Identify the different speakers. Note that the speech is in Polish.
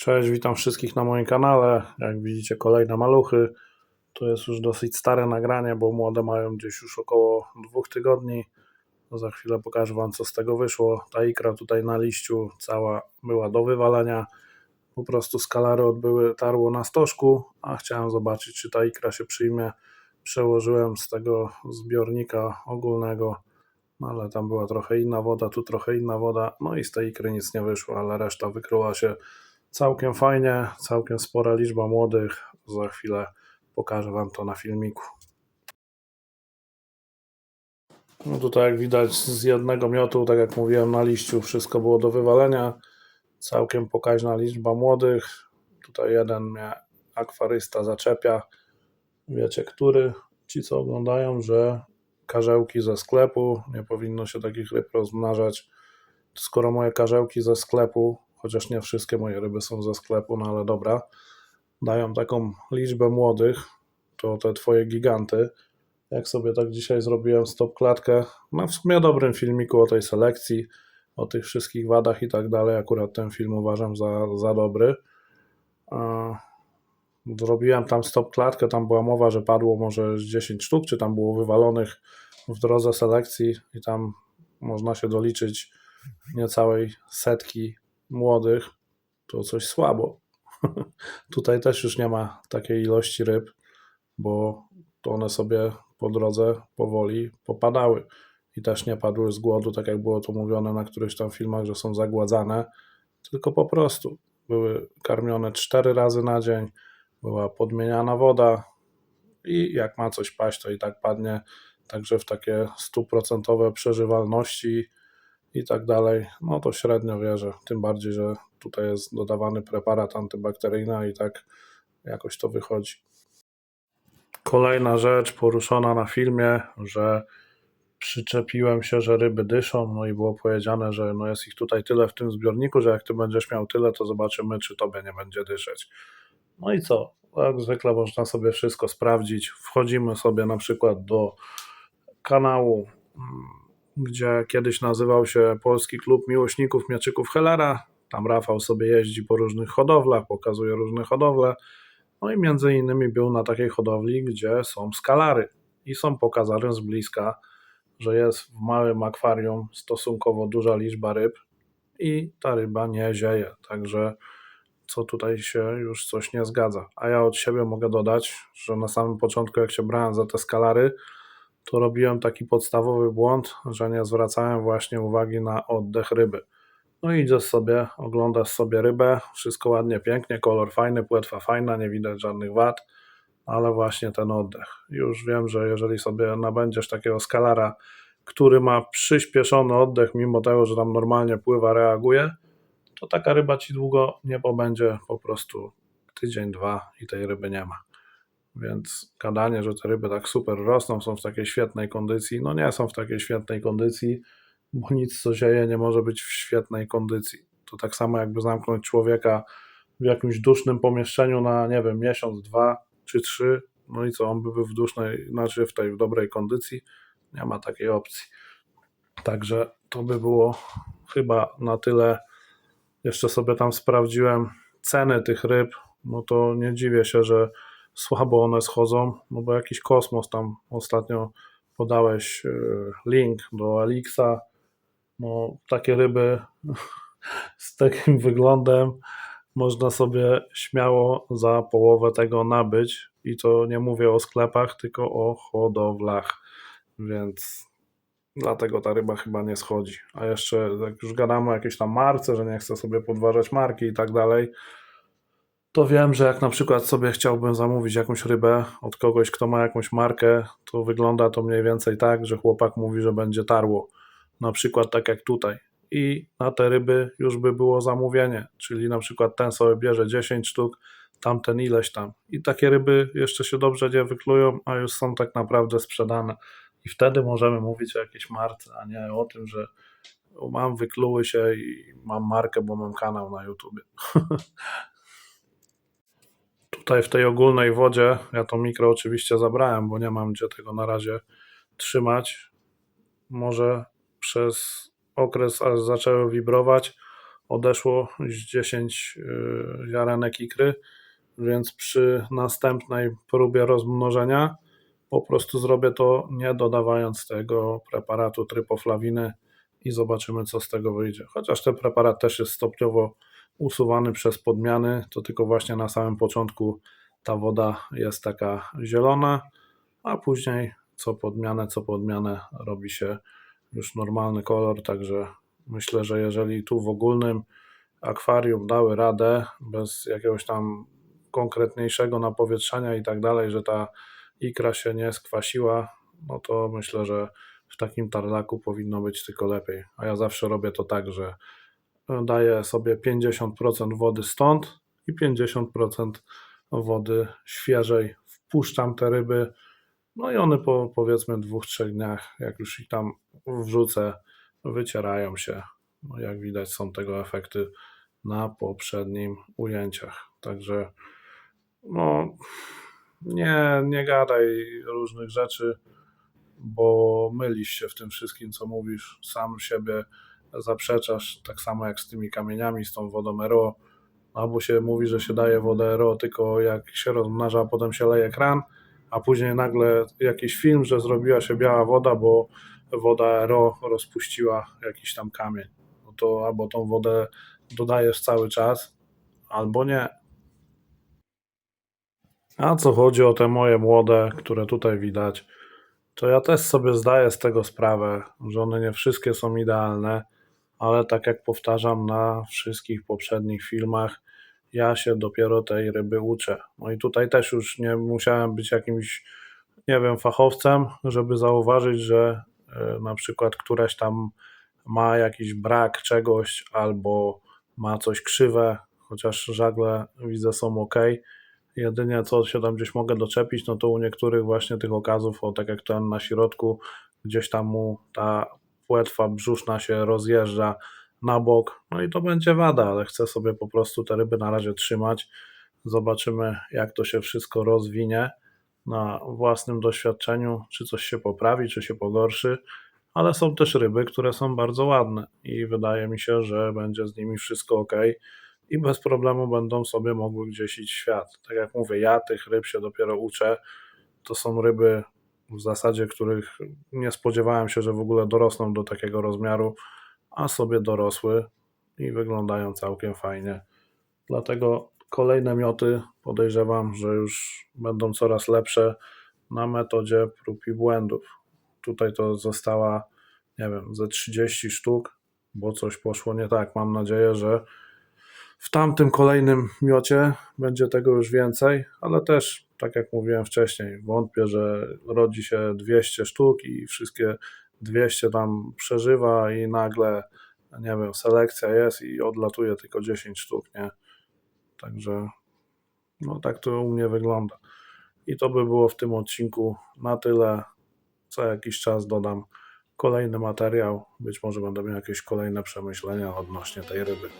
Speaker 1: Cześć, witam wszystkich na moim kanale. Jak widzicie, kolejne maluchy. To jest już dosyć stare nagranie, bo młode mają gdzieś już około dwóch tygodni. No za chwilę pokażę Wam, co z tego wyszło. Ta ikra tutaj na liściu cała była do wywalenia. Po prostu skalary odbyły tarło na stożku, a chciałem zobaczyć, czy ta ikra się przyjmie. Przełożyłem z tego zbiornika ogólnego, no ale tam była trochę inna woda, tu trochę inna woda. No i z tej ikry nic nie wyszło, ale reszta wykryła się Całkiem fajnie, całkiem spora liczba młodych. Za chwilę pokażę Wam to na filmiku. No tutaj jak widać z jednego miotu, tak jak mówiłem na liściu, wszystko było do wywalenia. Całkiem pokaźna liczba młodych. Tutaj jeden mnie akwarysta zaczepia. Wiecie który? Ci co oglądają, że karzełki ze sklepu, nie powinno się takich ryb rozmnażać. Skoro moje karzełki ze sklepu chociaż nie wszystkie moje ryby są ze sklepu, no ale dobra, dają taką liczbę młodych, to te twoje giganty. Jak sobie tak dzisiaj zrobiłem stop klatkę, na w sumie dobrym filmiku o tej selekcji, o tych wszystkich wadach i tak dalej. Akurat ten film uważam za, za dobry. Zrobiłem tam stop klatkę, tam była mowa, że padło może 10 sztuk, czy tam było wywalonych w drodze selekcji i tam można się doliczyć niecałej setki młodych, to coś słabo. Tutaj też już nie ma takiej ilości ryb, bo to one sobie po drodze powoli popadały i też nie padły z głodu, tak jak było to mówione na którychś tam filmach, że są zagładzane, tylko po prostu były karmione cztery razy na dzień, była podmieniana woda i jak ma coś paść, to i tak padnie. Także w takie stuprocentowe przeżywalności i tak dalej, no to średnio wierzę. Tym bardziej, że tutaj jest dodawany preparat antybakteryjny i tak jakoś to wychodzi. Kolejna rzecz poruszona na filmie, że przyczepiłem się, że ryby dyszą, no i było powiedziane, że no jest ich tutaj tyle w tym zbiorniku, że jak ty będziesz miał tyle, to zobaczymy, czy tobie nie będzie dyszeć. No i co? Jak zwykle można sobie wszystko sprawdzić. Wchodzimy sobie na przykład do kanału mm, gdzie kiedyś nazywał się Polski Klub Miłośników Mieczyków Hellera. Tam Rafał sobie jeździ po różnych hodowlach, pokazuje różne hodowle. No i między innymi był na takiej hodowli, gdzie są skalary i są pokazane z bliska, że jest w małym akwarium stosunkowo duża liczba ryb i ta ryba nie zieje. Także co tutaj się już coś nie zgadza. A ja od siebie mogę dodać, że na samym początku, jak się brałem za te skalary, to robiłem taki podstawowy błąd, że nie zwracałem właśnie uwagi na oddech ryby. No idziesz sobie, oglądasz sobie rybę, wszystko ładnie, pięknie, kolor fajny, płetwa fajna, nie widać żadnych wad, ale właśnie ten oddech. Już wiem, że jeżeli sobie nabędziesz takiego skalara, który ma przyspieszony oddech, mimo tego, że tam normalnie pływa, reaguje, to taka ryba ci długo nie pobędzie, po prostu tydzień, dwa i tej ryby nie ma. Więc gadanie, że te ryby tak super rosną, są w takiej świetnej kondycji, no nie są w takiej świetnej kondycji, bo nic co zieje nie może być w świetnej kondycji. To tak samo jakby zamknąć człowieka w jakimś dusznym pomieszczeniu na, nie wiem, miesiąc, dwa czy trzy, no i co, on by był w dusznej, znaczy w tej w dobrej kondycji, nie ma takiej opcji. Także to by było chyba na tyle. Jeszcze sobie tam sprawdziłem ceny tych ryb, no to nie dziwię się, że słabo one schodzą, no bo jakiś kosmos tam ostatnio podałeś e, link do Elixa, no takie ryby z takim wyglądem można sobie śmiało za połowę tego nabyć. I to nie mówię o sklepach, tylko o hodowlach, więc dlatego ta ryba chyba nie schodzi. A jeszcze jak już gadamy o jakiejś tam marce, że nie chcę sobie podważać marki i tak dalej, to wiem, że jak na przykład sobie chciałbym zamówić jakąś rybę od kogoś, kto ma jakąś markę, to wygląda to mniej więcej tak, że chłopak mówi, że będzie tarło. Na przykład tak jak tutaj. I na te ryby już by było zamówienie, czyli na przykład ten sobie bierze 10 sztuk, tamten ileś tam. I takie ryby jeszcze się dobrze nie wyklują, a już są tak naprawdę sprzedane. I wtedy możemy mówić o jakiejś marce, a nie o tym, że mam wykluły się i mam markę, bo mam kanał na YouTube. tutaj w tej ogólnej wodzie, ja to mikro oczywiście zabrałem, bo nie mam gdzie tego na razie trzymać. Może przez okres, aż zaczęły wibrować, odeszło z 10 y, ziarenek ikry, więc przy następnej próbie rozmnożenia po prostu zrobię to nie dodawając tego preparatu trypoflawiny i zobaczymy co z tego wyjdzie. Chociaż ten preparat też jest stopniowo usuwany przez podmiany, to tylko właśnie na samym początku ta woda jest taka zielona, a później co podmianę, co podmianę robi się już normalny kolor, także myślę, że jeżeli tu w ogólnym akwarium dały radę bez jakiegoś tam konkretniejszego napowietrzania i tak dalej, że ta ikra się nie skwasiła, no to myślę, że w takim tarlaku powinno być tylko lepiej. A ja zawsze robię to tak, że daję sobie 50% wody stąd i 50% wody świeżej. Wpuszczam te ryby, no i one po powiedzmy dwóch, trzech dniach, jak już ich tam wrzucę, wycierają się. No jak widać, są tego efekty na poprzednim ujęciach. Także no, nie, nie gadaj różnych rzeczy, bo mylisz się w tym wszystkim, co mówisz. Sam siebie zaprzeczasz, tak samo jak z tymi kamieniami, z tą wodą RO. Albo się mówi, że się daje wodę RO tylko jak się rozmnaża, a potem się leje kran, a później nagle jakiś film, że zrobiła się biała woda, bo woda RO rozpuściła jakiś tam kamień. No to albo tą wodę dodajesz cały czas, albo nie. A co chodzi o te moje młode, które tutaj widać, to ja też sobie zdaję z tego sprawę, że one nie wszystkie są idealne, ale tak jak powtarzam na wszystkich poprzednich filmach, ja się dopiero tej ryby uczę. No i tutaj też już nie musiałem być jakimś, nie wiem, fachowcem, żeby zauważyć, że e, na przykład któraś tam ma jakiś brak czegoś albo ma coś krzywe, chociaż żagle widzę są ok. Jedynie co się tam gdzieś mogę doczepić, no to u niektórych właśnie tych okazów, o tak jak ten na środku, gdzieś tam mu ta płetwa brzuszna się rozjeżdża na bok, no i to będzie wada, ale chcę sobie po prostu te ryby na razie trzymać. Zobaczymy, jak to się wszystko rozwinie na własnym doświadczeniu, czy coś się poprawi, czy się pogorszy, ale są też ryby, które są bardzo ładne i wydaje mi się, że będzie z nimi wszystko ok i bez problemu będą sobie mogły gdzieś iść świat. Tak jak mówię, ja tych ryb się dopiero uczę. To są ryby w zasadzie, których nie spodziewałem się, że w ogóle dorosną do takiego rozmiaru, a sobie dorosły i wyglądają całkiem fajnie. Dlatego kolejne mioty podejrzewam, że już będą coraz lepsze na metodzie prób i błędów. Tutaj to została, nie wiem, ze 30 sztuk, bo coś poszło nie tak. Mam nadzieję, że w tamtym kolejnym miocie będzie tego już więcej, ale też, tak jak mówiłem wcześniej, wątpię, że rodzi się 200 sztuk i wszystkie 200 tam przeżywa i nagle, nie wiem, selekcja jest i odlatuje tylko 10 sztuk, nie? Także, no tak to u mnie wygląda. I to by było w tym odcinku na tyle. Co jakiś czas dodam kolejny materiał. Być może będę miał jakieś kolejne przemyślenia odnośnie tej ryby.